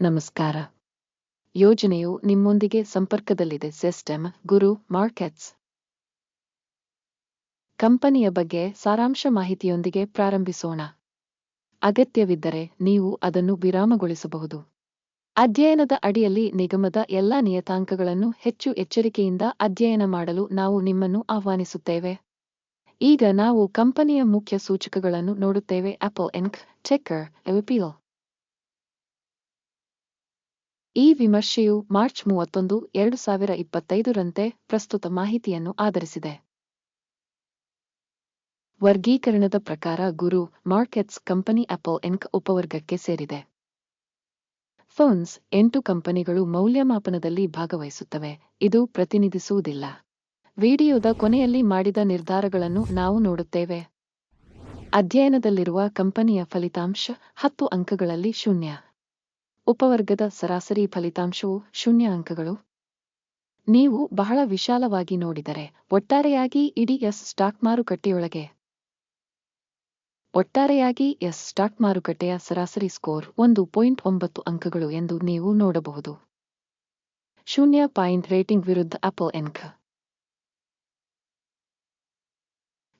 ನಮಸ್ಕಾರ. ಯೋಜನೆಯು ನಿಮ್ಮೊಂದಿಗೆ ಸಂಪರ್ಕದಲ್ಲಿದೆ, ಸಿಸ್ಟಮ್, ಗುರು, ಮಾರ್ಕೆಟ್ಸ್. ಕಂಪನಿಯ ಬಗ್ಗೆ ಸಾರಾಂಶ ಮಾಹಿತಿಯೊಂದಿಗೆ ಪ್ರಾರಂಭಿಸೋಣ. ಅಗತ್ಯವಿದ್ದರೆ ನೀವು ಅದನ್ನು ವಿರಾಮಗೊಳಿಸಬಹುದು. ಅಧ್ಯಯನದ ಅಡಿಯಲ್ಲಿ ನಿಗಮದ ಎಲ್ಲಾ ನಿಯತಾಂಕಗಳನ್ನು ಹೆಚ್ಚು ಎಚ್ಚರಿಕೆಯಿಂದ ಅಧ್ಯಯನ ಮಾಡಲು ನಾವು ನಿಮ್ಮನ್ನು ಆಹ್ವಾನಿಸುತ್ತೇವೆ. ಈಗ ನಾವು ಕಂಪನಿಯ ಮುಖ್ಯ ಸೂಚಕಗಳನ್ನು ನೋಡುತ್ತೇವೆ ಆಪಲ್ ಎನ್ಕ್ ಚೆಕ್ಕರ್ ಎವಿಪಿಎಲ್ ಈ ವಿಮರ್ಶೆಯು ಮಾರ್ಚ್ ಮೂವತ್ತೊಂದು, ಎರಡು ಸಾವಿರ ಇಪ್ಪತ್ತೈದರಂತೆ ಪ್ರಸ್ತುತ ಮಾಹಿತಿಯನ್ನು ಆಧರಿಸಿದೆ. ವರ್ಗೀಕರಣದ ಪ್ರಕಾರ ಗುರು ಮಾರ್ಕೆಟ್ಸ್ ಕಂಪನಿ ಆಪಲ್ ಎಂಕ್ ಉಪವರ್ಗಕ್ಕೆ ಸೇರಿದೆ. ಫೋನ್ಸ್ ಎಂಟು ಕಂಪನಿಗಳು ಮೌಲ್ಯಮಾಪನದಲ್ಲಿ ಭಾಗವಹಿಸುತ್ತವೆ, ಇದು ಪ್ರತಿನಿಧಿಸುವುದಿಲ್ಲ. ವಿಡಿಯೋದ ಕೊನೆಯಲ್ಲಿ ಮಾಡಿದ ನಿರ್ಧಾರಗಳನ್ನು ನಾವು ನೋಡುತ್ತೇವೆ. ಅಧ್ಯಯನದಲ್ಲಿರುವ ಕಂಪನಿಯ ಫಲಿತಾಂಶ ಹತ್ತು ಅಂಕಗಳಲ್ಲಿ ಶೂನ್ಯ. ಉಪವರ್ಗದ ಸರಾಸರಿ ಫಲಿತಾಂಶವು ಶೂನ್ಯ ಅಂಕಗಳು. ನೀವು ಬಹಳ ವಿಶಾಲವಾಗಿ ನೋಡಿದರೆ ಒಟ್ಟಾರೆಯಾಗಿ ಇಡೀ ಎಸ್ ಸ್ಟಾಕ್ ಮಾರುಕಟ್ಟೆಯೊಳಗೆ. ಒಟ್ಟಾರೆಯಾಗಿ ಎಸ್ ಸ್ಟಾಕ್ ಮಾರುಕಟ್ಟೆಯ ಸರಾಸರಿ ಸ್ಕೋರ್ ಒಂದು ಪಾಯಿಂಟ್ ಒಂಬತ್ತು ಅಂಕಗಳು ಎಂದು ನೀವು ನೋಡಬಹುದು. ಶೂನ್ಯ ಪಾಯಿಂಟ್ ರೇಟಿಂಗ್ ವಿರುದ್ಧ ಅಪಲ್ ಎನ್ಕ್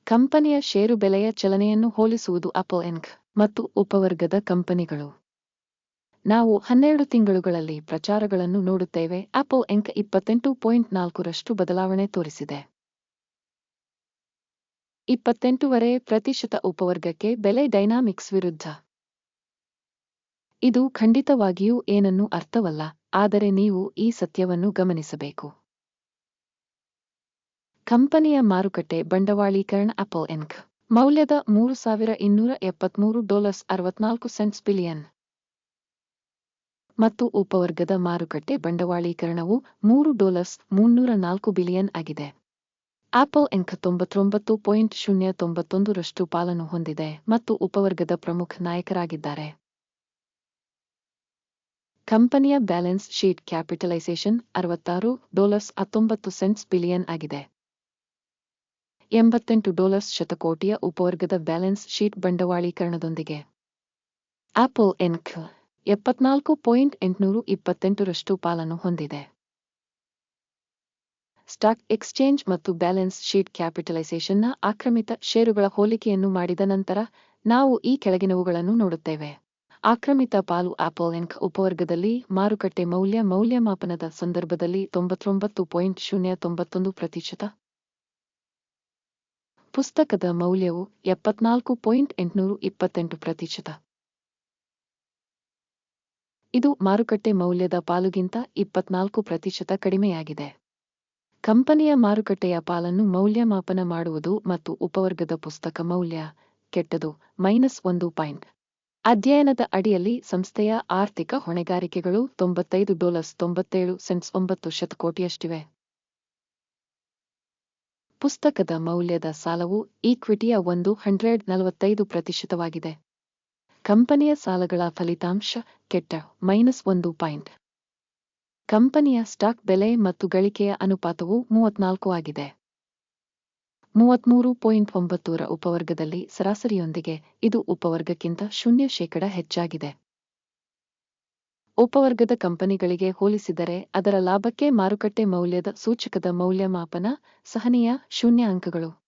ಕಂಪನಿಯ ಷೇರು ಬೆಲೆಯ ಚಲನೆಯನ್ನು ಹೋಲಿಸುವುದು ಅಪೋ ಎನ್ಕ್ ಮತ್ತು ಉಪವರ್ಗದ ಕಂಪನಿಗಳು. ನಾವು ಹನ್ನೆರಡು ತಿಂಗಳುಗಳಲ್ಲಿ ಪ್ರಚಾರಗಳನ್ನು ನೋಡುತ್ತೇವೆ. ಆಪಲ್ ಎಂಕ್ ಇಪ್ಪತ್ತೆಂಟು ಪಾಯಿಂಟ್ ನಾಲ್ಕರಷ್ಟು ಬದಲಾವಣೆ ತೋರಿಸಿದೆ. ಇಪ್ಪತ್ತೆಂಟುವರೆ ಪ್ರತಿಶತ ಉಪವರ್ಗಕ್ಕೆ ಬೆಲೆ ಡೈನಾಮಿಕ್ಸ್ ವಿರುದ್ಧ. ಇದು ಖಂಡಿತವಾಗಿಯೂ ಏನನ್ನೂ ಅರ್ಥವಲ್ಲ, ಆದರೆ ನೀವು ಈ ಸತ್ಯವನ್ನು ಗಮನಿಸಬೇಕು. ಕಂಪನಿಯ ಮಾರುಕಟ್ಟೆ ಬಂಡವಾಳೀಕರಣ ಆಪಲ್ ಎನ್ಕ್ ಮೌಲ್ಯದ ಮೂರು ಸಾವಿರ ಇನ್ನೂರ ಎಪ್ಪತ್ಮೂರು ಡಾಲರ್ಸ್ ಅರವತ್ನಾಲ್ಕು ಸೆಂಟ್ಸ್ ಬಿಲಿಯನ್. ಮತ್ತು ಉಪವರ್ಗದ ಮಾರುಕಟ್ಟೆ ಬಂಡವಾಳೀಕರಣವು ಮೂರು ಡಾಲರ್ಸ್ ಮುನ್ನೂರ ನಾಲ್ಕು ಬಿಲಿಯನ್ ಆಗಿದೆ. ಆಪಲ್ ಎಂಕ್ ತೊಂಬತ್ತೊಂಬತ್ತು ಪಾಯಿಂಟ್ ಶೂನ್ಯ ತೊಂಬತ್ತೊಂದರಷ್ಟು ಪಾಲನ್ನು ಹೊಂದಿದೆ ಮತ್ತು ಉಪವರ್ಗದ ಪ್ರಮುಖ ನಾಯಕರಾಗಿದ್ದಾರೆ. ಕಂಪನಿಯ ಬ್ಯಾಲೆನ್ಸ್ ಶೀಟ್ ಕ್ಯಾಪಿಟಲೈಸೇಷನ್ ಅರವತ್ತಾರು ಡಾಲರ್ಸ್ ಹತ್ತೊಂಬತ್ತು ಸೆಂಟ್ಸ್ ಬಿಲಿಯನ್ ಆಗಿದೆ. ಎಂಬತ್ತೆಂಟು ಡಾಲರ್ಸ್ ಶತಕೋಟಿಯ ಉಪವರ್ಗದ ಬ್ಯಾಲೆನ್ಸ್ ಶೀಟ್ ಬಂಡವಾಳೀಕರಣದೊಂದಿಗೆ. ಆಪಲ್ ಎನ್ಕ್ ಎಪ್ಪತ್ನಾಲ್ಕು ಪಾಯಿಂಟ್ ಎಂಟುನೂರು ಇಪ್ಪತ್ತೆಂಟರಷ್ಟು ಪಾಲನ್ನು ಹೊಂದಿದೆ. ಸ್ಟಾಕ್ ಎಕ್ಸ್ಚೇಂಜ್ ಮತ್ತು ಬ್ಯಾಲೆನ್ಸ್ ಶೀಟ್ ಕ್ಯಾಪಿಟಲೈಸೇಷನ್ನ ಆಕ್ರಮಿತ ಷೇರುಗಳ ಹೋಲಿಕೆಯನ್ನು ಮಾಡಿದ ನಂತರ ನಾವು ಈ ಕೆಳಗಿನವುಗಳನ್ನು ನೋಡುತ್ತೇವೆ. ಆಕ್ರಮಿತ ಪಾಲು ಆಪಲ್ ಎಂಕ್ ಉಪವರ್ಗದಲ್ಲಿ ಮಾರುಕಟ್ಟೆ ಮೌಲ್ಯ ಮೌಲ್ಯಮಾಪನದ ಸಂದರ್ಭದಲ್ಲಿ ತೊಂಬತ್ತೊಂಬತ್ತು ಪಾಯಿಂಟ್ ಶೂನ್ಯ ತೊಂಬತ್ತೊಂದು ಪ್ರತಿಶತ. ಪುಸ್ತಕದ ಮೌಲ್ಯವು ಎಪ್ಪತ್ನಾಲ್ಕು ಪಾಯಿಂಟ್ ಎಂಟುನೂರು ಇಪ್ಪತ್ತೆಂಟು ಪ್ರತಿಶತ. ಇದು ಮಾರುಕಟ್ಟೆ ಮೌಲ್ಯದ ಪಾಲುಗಿಂತ ಇಪ್ಪತ್ನಾಲ್ಕು ಪ್ರತಿಶತ ಕಡಿಮೆಯಾಗಿದೆ. ಕಂಪನಿಯ ಮಾರುಕಟ್ಟೆಯ ಪಾಲನ್ನು ಮೌಲ್ಯಮಾಪನ ಮಾಡುವುದು ಮತ್ತು ಉಪವರ್ಗದ ಪುಸ್ತಕ ಮೌಲ್ಯ ಕೆಟ್ಟದು, ಮೈನಸ್ ಒಂದು ಪಾಯಿಂಟ್. ಅಧ್ಯಯನದ ಅಡಿಯಲ್ಲಿ ಸಂಸ್ಥೆಯ ಆರ್ಥಿಕ ಹೊಣೆಗಾರಿಕೆಗಳು ತೊಂಬತ್ತೈದು ಡಾಲರ್ಸ್ ತೊಂಬತ್ತೇಳು ಸೆಂಟ್ಸ್ ಒಂಬತ್ತು ಶತಕೋಟಿಯಷ್ಟಿವೆ. ಪುಸ್ತಕದ ಮೌಲ್ಯದ ಸಾಲವು ಈಕ್ವಿಟಿಯ ಒಂದು ಹಂಡ್ರೆಡ್ ನಲವತ್ತೈದು ಪ್ರತಿಶತವಾಗಿದೆ. ಕಂಪನಿಯ ಸಾಲಗಳ ಫಲಿತಾಂಶ ಕೆಟ್ಟ, ಮೈನಸ್ ಒಂದು ಪಾಯಿಂಟ್. ಕಂಪನಿಯ ಸ್ಟಾಕ್ ಬೆಲೆ ಮತ್ತು ಗಳಿಕೆಯ ಅನುಪಾತವು ಮೂವತ್ನಾಲ್ಕು ಆಗಿದೆ. ಮೂವತ್ಮೂರು ಪಾಯಿಂಟ್ ಒಂಬತ್ತೂರ ಉಪವರ್ಗದಲ್ಲಿ ಸರಾಸರಿಯೊಂದಿಗೆ ಇದು ಉಪವರ್ಗಕ್ಕಿಂತ ಶೂನ್ಯ ಶೇಕಡ ಹೆಚ್ಚಾಗಿದೆ. ಉಪವರ್ಗದ ಕಂಪನಿಗಳಿಗೆ ಹೋಲಿಸಿದರೆ ಅದರ ಲಾಭಕ್ಕೆ ಮಾರುಕಟ್ಟೆ ಮೌಲ್ಯದ ಸೂಚಕದ ಮೌಲ್ಯಮಾಪನ ಸಹನೀಯ ಶೂನ್ಯ ಅಂಕಗಳು.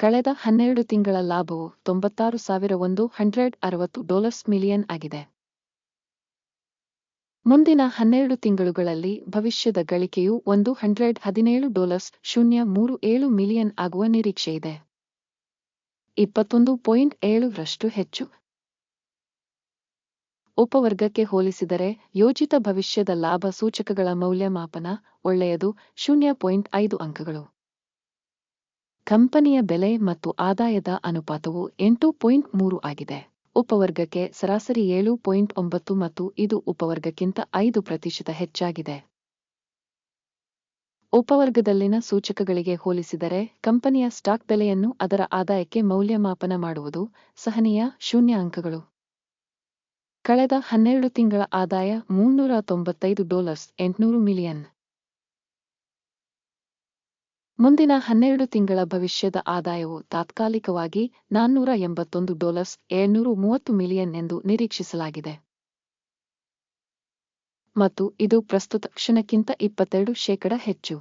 ಕಳೆದ ಹನ್ನೆರಡು ತಿಂಗಳ ಲಾಭವು ತೊಂಬತ್ತಾರು ಸಾವಿರ ಒಂದು ಹಂಡ್ರೆಡ್ ಅರವತ್ತು ಡಾಲರ್ಸ್ ಮಿಲಿಯನ್ ಆಗಿದೆ. ಮುಂದಿನ ಹನ್ನೆರಡು ತಿಂಗಳುಗಳಲ್ಲಿ ಭವಿಷ್ಯದ ಗಳಿಕೆಯು ಒಂದು ಹಂಡ್ರೆಡ್ ಹದಿನೇಳು ಡಾಲರ್ಸ್ ಶೂನ್ಯ ಮೂರು ಏಳು ಮಿಲಿಯನ್ ಆಗುವ ನಿರೀಕ್ಷೆಯಿದೆ ಇಪ್ಪತ್ತೊಂದು ಪಾಯಿಂಟ್ ಏಳರಷ್ಟು ಹೆಚ್ಚು. ಉಪವರ್ಗಕ್ಕೆ ಹೋಲಿಸಿದರೆ ಯೋಜಿತ ಭವಿಷ್ಯದ ಲಾಭ ಸೂಚಕಗಳ ಮೌಲ್ಯಮಾಪನ ಒಳ್ಳೆಯದು ಶೂನ್ಯ ಪಾಯಿಂಟ್ ಐದು ಅಂಕಗಳು. ಕಂಪನಿಯ ಬೆಲೆ ಮತ್ತು ಆದಾಯದ ಅನುಪಾತವು ಎಂಟು ಪಾಯಿಂಟ್ ಮೂರು ಆಗಿದೆ. ಉಪವರ್ಗಕ್ಕೆ ಸರಾಸರಿ ಏಳು ಪಾಯಿಂಟ್ ಒಂಬತ್ತು ಮತ್ತು ಇದು ಉಪವರ್ಗಕ್ಕಿಂತ ಐದು ಪ್ರತಿಶತ ಹೆಚ್ಚಾಗಿದೆ. ಉಪವರ್ಗದಲ್ಲಿನ ಸೂಚಕಗಳಿಗೆ ಹೋಲಿಸಿದರೆ, ಕಂಪನಿಯ ಸ್ಟಾಕ್ ಬೆಲೆಯನ್ನು ಅದರ ಆದಾಯಕ್ಕೆ ಮೌಲ್ಯಮಾಪನ ಮಾಡುವುದು ಸಹನೀಯ ಶೂನ್ಯ ಅಂಕಗಳು. ಕಳೆದ ಹನ್ನೆರಡು ತಿಂಗಳ ಆದಾಯ ಮುನ್ನೂರ ತೊಂಬತ್ತೈದು ಡಾಲರ್ಸ್ ಎಂಟುನೂರು ಮಿಲಿಯನ್. ಮುಂದಿನ ಹನ್ನೆರಡು ತಿಂಗಳ ಭವಿಷ್ಯದ ಆದಾಯವು ತಾತ್ಕಾಲಿಕವಾಗಿ ನಾನ್ನೂರ ಎಂಬತ್ತೊಂದು ಡಾಲರ್ಸ್ ಏಳ್ನೂರು ಮೂವತ್ತು ಮಿಲಿಯನ್ ಎಂದು ನಿರೀಕ್ಷಿಸಲಾಗಿದೆ. ಮತ್ತು ಇದು ಪ್ರಸ್ತುತ ಕ್ಷಣಕ್ಕಿಂತ ಇಪ್ಪತ್ತೆರಡು ಶೇಕಡ ಹೆಚ್ಚು.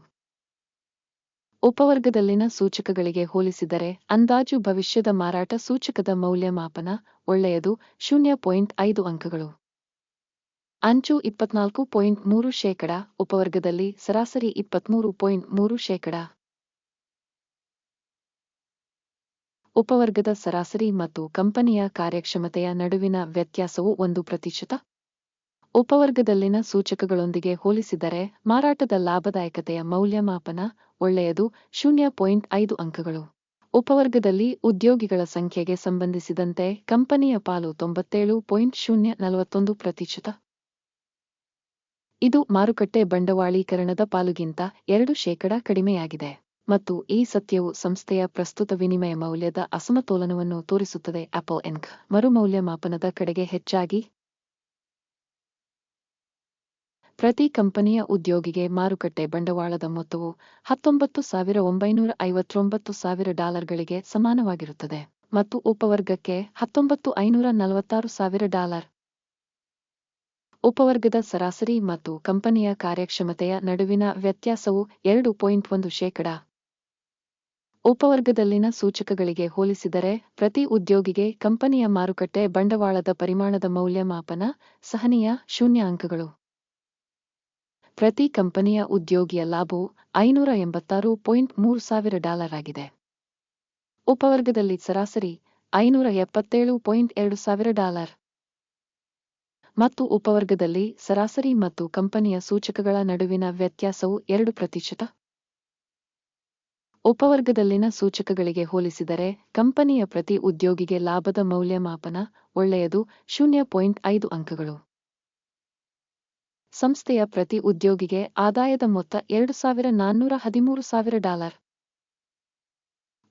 ಉಪವರ್ಗದಲ್ಲಿನ ಸೂಚಕಗಳಿಗೆ ಹೋಲಿಸಿದರೆ ಅಂದಾಜು ಭವಿಷ್ಯದ ಮಾರಾಟ ಸೂಚಕದ ಮೌಲ್ಯಮಾಪನ ಒಳ್ಳೆಯದು ಶೂನ್ಯ ಪಾಯಿಂಟ್ ಐದು ಅಂಕಗಳು. ಅಂಚು ಇಪ್ಪತ್ನಾಲ್ಕು ಪಾಯಿಂಟ್ ಮೂರು ಶೇಕಡ, ಉಪವರ್ಗದಲ್ಲಿ ಸರಾಸರಿ ಇಪ್ಪತ್ಮೂರು ಪಾಯಿಂಟ್ ಮೂರು ಶೇಕಡ. ಉಪವರ್ಗದ ಸರಾಸರಿ ಮತ್ತು ಕಂಪನಿಯ ಕಾರ್ಯಕ್ಷಮತೆಯ ನಡುವಿನ ವ್ಯತ್ಯಾಸವು ಒಂದು ಪ್ರತಿಶತ? ಉಪವರ್ಗದಲ್ಲಿನ ಸೂಚಕಗಳೊಂದಿಗೆ ಹೋಲಿಸಿದರೆ ಮಾರಾಟದ ಲಾಭದಾಯಕತೆಯ ಮೌಲ್ಯಮಾಪನ ಒಳ್ಳೆಯದು, ಶೂನ್ಯ ಪಾಯಿಂಟ್ ಐದು ಅಂಕಗಳು. ಉಪವರ್ಗದಲ್ಲಿ ಉದ್ಯೋಗಿಗಳ ಸಂಖ್ಯೆಗೆ ಸಂಬಂಧಿಸಿದಂತೆ ಕಂಪನಿಯ ಪಾಲು ತೊಂಬತ್ತೇಳು ಪಾಯಿಂಟ್ ಶೂನ್ಯ ನಲವತ್ತೊಂದು ಪ್ರತಿಶತ. ಇದು ಮಾರುಕಟ್ಟೆ ಬಂಡವಾಳೀಕರಣದ ಪಾಲುಗಿಂತ ಎರಡು ಶೇಕಡ ಕಡಿಮೆಯಾಗಿದೆ. ಮತ್ತು ಈ ಸತ್ಯವು ಸಂಸ್ಥೆಯ ಪ್ರಸ್ತುತ ವಿನಿಮಯ ಮೌಲ್ಯದ ಅಸಮತೋಲನವನ್ನು ತೋರಿಸುತ್ತದೆ. ಆಪಲ್ ಎನ್ಕ್ ಮರುಮೌಲ್ಯಮಾಪನದ ಕಡೆಗೆ ಹೆಚ್ಚಾಗಿ ಪ್ರತಿ ಕಂಪನಿಯ ಉದ್ಯೋಗಿಗೆ ಮಾರುಕಟ್ಟೆ ಬಂಡವಾಳದ ಮೊತ್ತವು ಹತ್ತೊಂಬತ್ತು ಸಾವಿರ ಒಂಬೈನೂರ ಐವತ್ತೊಂಬತ್ತು ಸಾವಿರ ಡಾಲರ್ಗಳಿಗೆ ಸಮಾನವಾಗಿರುತ್ತದೆ ಮತ್ತು ಉಪವರ್ಗಕ್ಕೆ ಹತ್ತೊಂಬತ್ತು ಐನೂರ ನಲವತ್ತಾರು ಸಾವಿರ ಡಾಲರ್. ಉಪವರ್ಗದ ಸರಾಸರಿ ಮತ್ತು ಕಂಪನಿಯ ಕಾರ್ಯಕ್ಷಮತೆಯ ನಡುವಿನ ವ್ಯತ್ಯಾಸವು ಎರಡು ಪಾಯಿಂಟ್ ಒಂದು ಶೇಕಡ. ಉಪವರ್ಗದಲ್ಲಿನ ಸೂಚಕಗಳಿಗೆ ಹೋಲಿಸಿದರೆ, ಪ್ರತಿ ಉದ್ಯೋಗಿಗೆ ಕಂಪನಿಯ ಮಾರುಕಟ್ಟೆ ಬಂಡವಾಳದ ಪರಿಮಾಣದ ಮೌಲ್ಯಮಾಪನ ಸಹನೀಯ ಶೂನ್ಯ ಅಂಕಗಳು ಪ್ರತಿ ಕಂಪನಿಯ ಉದ್ಯೋಗಿಯ ಲಾಭವು ಐನೂರ ಎಂಬತ್ತಾರು ಪಾಯಿಂಟ್ ಮೂರು ಸಾವಿರ ಡಾಲರ್ ಆಗಿದೆ ಉಪವರ್ಗದಲ್ಲಿ ಸರಾಸರಿ ಐನೂರ ಎಪ್ಪತ್ತೇಳು ಪಾಯಿಂಟ್ ಎರಡು ಸಾವಿರ ಡಾಲರ್. ಮತ್ತು ಉಪವರ್ಗದಲ್ಲಿ ಸರಾಸರಿ ಮತ್ತು ಕಂಪನಿಯ ಸೂಚಕಗಳ ನಡುವಿನ ವ್ಯತ್ಯಾಸವು ಎರಡು ಪ್ರತಿಶತ. ಉಪವರ್ಗದಲ್ಲಿನ ಸೂಚಕಗಳಿಗೆ ಹೋಲಿಸಿದರೆ, ಕಂಪನಿಯ ಪ್ರತಿ ಉದ್ಯೋಗಿಗೆ ಲಾಭದ ಮೌಲ್ಯಮಾಪನ ಒಳ್ಳೆಯದು, ಶೂನ್ಯ ಪಾಯಿಂಟ್ ಐದು ಅಂಕಗಳು. ಸಂಸ್ಥೆಯ ಪ್ರತಿ ಉದ್ಯೋಗಿಗೆ ಆದಾಯದ ಮೊತ್ತ ಎರಡು ಸಾವಿರ ನಾನ್ನೂರ ಹದಿಮೂರು ಸಾವಿರ ಡಾಲರ್.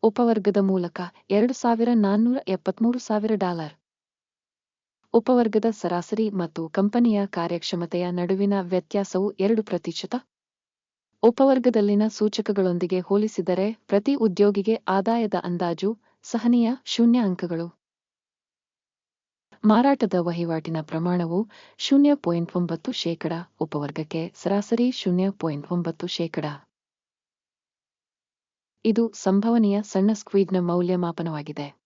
ಉಪವರ್ಗದ ಮೂಲಕ ಎರಡು ಸಾವಿರ ನಾನ್ನೂರ ಎಪ್ಪತ್ಮೂರು ಸಾವಿರ ಡಾಲರ್. ಉಪವರ್ಗದ ಸರಾಸರಿ ಮತ್ತು ಕಂಪನಿಯ ಕಾರ್ಯಕ್ಷಮತೆಯ ನಡುವಿನ ವ್ಯತ್ಯಾಸವು ಎರಡು ಪ್ರತಿಶತ. ಉಪವರ್ಗದಲ್ಲಿನ ಸೂಚಕಗಳೊಂದಿಗೆ ಹೋಲಿಸಿದರೆ ಪ್ರತಿ ಉದ್ಯೋಗಿಗೆ ಆದಾಯದ ಅಂದಾಜು ಸಹನೀಯ ಶೂನ್ಯ ಅಂಕಗಳು. ಮಾರಾಟದ ವಹಿವಾಟಿನ ಪ್ರಮಾಣವು ಶೂನ್ಯ ಪಾಯಿಂಟ್ ಒಂಬತ್ತು ಶೇಕಡ, ಉಪವರ್ಗಕ್ಕೆ ಸರಾಸರಿ ಶೂನ್ಯ ಪಾಯಿಂಟ್ ಒಂಬತ್ತು ಶೇಕಡ. ಇದು ಸಂಭವನೀಯ ಸಣ್ಣ ಸ್ಕ್ವೀಡ್ನ ಮೌಲ್ಯಮಾಪನವಾಗಿದೆ.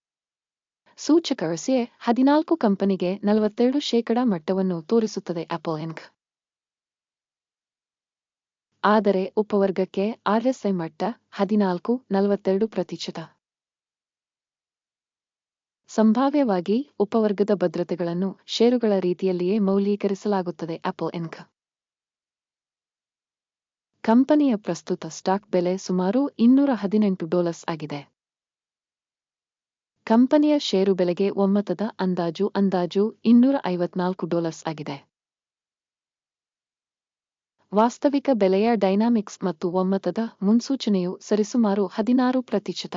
ಸೂಚಕ ಹದಿನಾಲ್ಕು ಕಂಪನಿಗೆ ನಲವತ್ತೆರಡು ಶೇಕಡ ಮಟ್ಟವನ್ನು ತೋರಿಸುತ್ತದೆ ಆಪಲ್ ಆದರೆ ಉಪವರ್ಗಕ್ಕೆ ಆರ್ಎಸ್ಐ ಮಟ್ಟ ಹದಿನಾಲ್ಕು, ನಲವತ್ತೆರಡು ಪ್ರತಿಶತ. ಸಂಭಾವ್ಯವಾಗಿ ಉಪವರ್ಗದ ಭದ್ರತೆಗಳನ್ನು ಷೇರುಗಳ ರೀತಿಯಲ್ಲಿಯೇ ಮೌಲ್ಯೀಕರಿಸಲಾಗುತ್ತದೆ ಆಪಲ್ ಎನ್ಕ್ ಕಂಪನಿಯ ಪ್ರಸ್ತುತ ಸ್ಟಾಕ್ ಬೆಲೆ ಸುಮಾರು ಇನ್ನೂರ ಹದಿನೆಂಟು ಡಾಲರ್ಸ್ ಆಗಿದೆ. ಕಂಪನಿಯ ಷೇರು ಬೆಲೆಗೆ ಒಮ್ಮತದ ಅಂದಾಜು ಅಂದಾಜು ಇನ್ನೂರ ಐವತ್ನಾಲ್ಕು ಡಾಲರ್ಸ್ ಆಗಿದೆ. ವಾಸ್ತವಿಕ ಬೆಲೆಯ ಡೈನಾಮಿಕ್ಸ್ ಮತ್ತು ಒಮ್ಮತದ ಮುನ್ಸೂಚನೆಯು ಸರಿಸುಮಾರು ಹದಿನಾರು ಪ್ರತಿಶತ.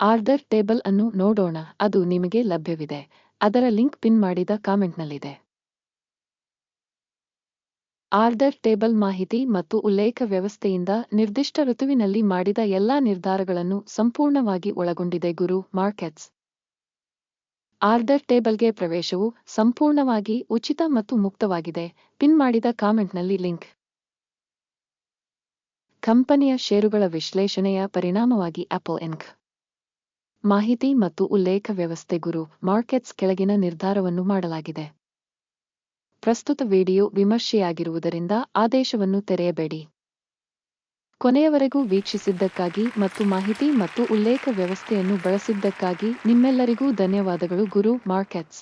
ಆರ್ಡರ್ ಟೇಬಲ್ ಅನ್ನು ನೋಡೋಣ, ಅದು ನಿಮಗೆ ಲಭ್ಯವಿದೆ. ಅದರ ಲಿಂಕ್ ಪಿನ್ ಮಾಡಿದ ಕಾಮೆಂಟ್ನಲ್ಲಿದೆ. ಆರ್ಡರ್ ಟೇಬಲ್ ಮಾಹಿತಿ ಮತ್ತು ಉಲ್ಲೇಖ ವ್ಯವಸ್ಥೆಯಿಂದ ನಿರ್ದಿಷ್ಟ ಋತುವಿನಲ್ಲಿ ಮಾಡಿದ ಎಲ್ಲಾ ನಿರ್ಧಾರಗಳನ್ನು ಸಂಪೂರ್ಣವಾಗಿ ಒಳಗೊಂಡಿದೆ ಗುರು ಮಾರ್ಕೆಟ್ಸ್. ಆರ್ಡರ್ ಟೇಬಲ್ಗೆ ಪ್ರವೇಶವು ಸಂಪೂರ್ಣವಾಗಿ ಉಚಿತ ಮತ್ತು ಮುಕ್ತವಾಗಿದೆ. ಪಿನ್ ಮಾಡಿದ ಕಾಮೆಂಟ್ನಲ್ಲಿ ಲಿಂಕ್. ಕಂಪನಿಯ ಷೇರುಗಳ ವಿಶ್ಲೇಷಣೆಯ ಪರಿಣಾಮವಾಗಿ ಆಪಲ್ ಎನ್ಕ್ ಮಾಹಿತಿ ಮತ್ತು ಉಲ್ಲೇಖ ವ್ಯವಸ್ಥೆ ಗುರು. ಮಾರ್ಕೆಟ್ಸ್ ಕೆಳಗಿನ ನಿರ್ಧಾರವನ್ನು ಮಾಡಲಾಗಿದೆ. ಪ್ರಸ್ತುತ ವಿಡಿಯೋ ವಿಮರ್ಶೆಯಾಗಿರುವುದರಿಂದ ಆದೇಶವನ್ನು ತೆರೆಯಬೇಡಿ. ಕೊನೆಯವರೆಗೂ ವೀಕ್ಷಿಸಿದ್ದಕ್ಕಾಗಿ ಮತ್ತು ಮಾಹಿತಿ ಮತ್ತು ಉಲ್ಲೇಖ ವ್ಯವಸ್ಥೆಯನ್ನು ಬಳಸಿದ್ದಕ್ಕಾಗಿ ನಿಮ್ಮೆಲ್ಲರಿಗೂ ಧನ್ಯವಾದಗಳು ಗುರು ಮಾರ್ಕೆಟ್ಸ್.